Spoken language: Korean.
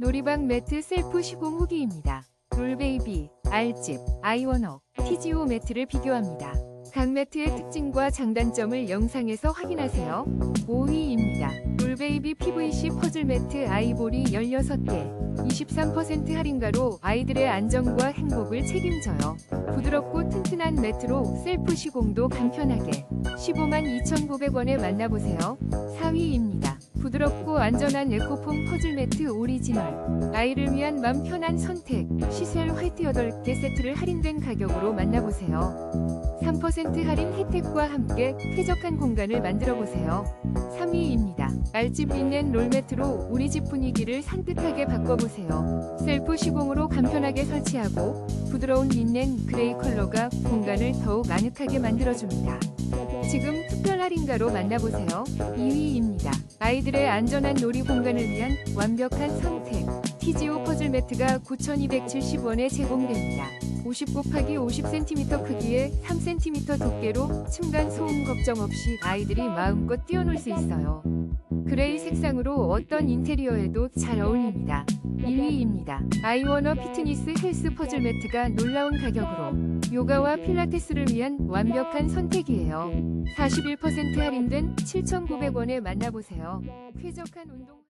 놀이방 매트 셀프 시공 후기입니다. 롤베이비, 알집, 아이워너, TGO 매트를 비교합니다. 각 매트의 특징과 장단점을 영상에서 확인하세요. 5위입니다. 롤베이비 PVC 퍼즐 매트 아이보리 16개. 23% 할인가로 아이들의 안정과 행복을 책임져요. 부드럽고 튼튼 한 매트로 셀프 시공도 간편하게 15만 2,900원에 만나보세요. 4위입니다. 부드럽고 안전한 에코폼 퍼즐 매트 오리지널 아이를 위한 맘 편한 선택 시셀 화이트 8개 세트를 할인된 가격으로 만나보세요. 3% 할인 혜택과 함께 쾌적한 공간을 만들어 보세요. 3위입니다. 알집 린넨 롤매트로 우리 집 분위기를 산뜻하게 바꿔보세요. 셀프 시공으로 간편하게 설치하고 부드러운 린넨 그레이 컬러가 공간을 더욱 아늑하게 만들어줍니다. 지금 특별 할인가로 만나보세요. 2위입니다. 아이들의 안전한 놀이 공간을 위한 완벽한 선택. TGO 퍼즐 매트가 9,270원에 제공됩니다. 50 곱하기 50cm 크기에 3cm 두께로 층간 소음 걱정 없이 아이들이 마음껏 뛰어놀 수 있어요. 그레이 색상으로 어떤 인테리어에도 잘 어울립니다. 1위입니다. 아이워너 피트니스 헬스 퍼즐 매트가 놀라운 가격으로 요가와 필라테스를 위한 완벽한 선택이에요. 41% 할인된 7,900원에 만나보세요. 쾌적한 운동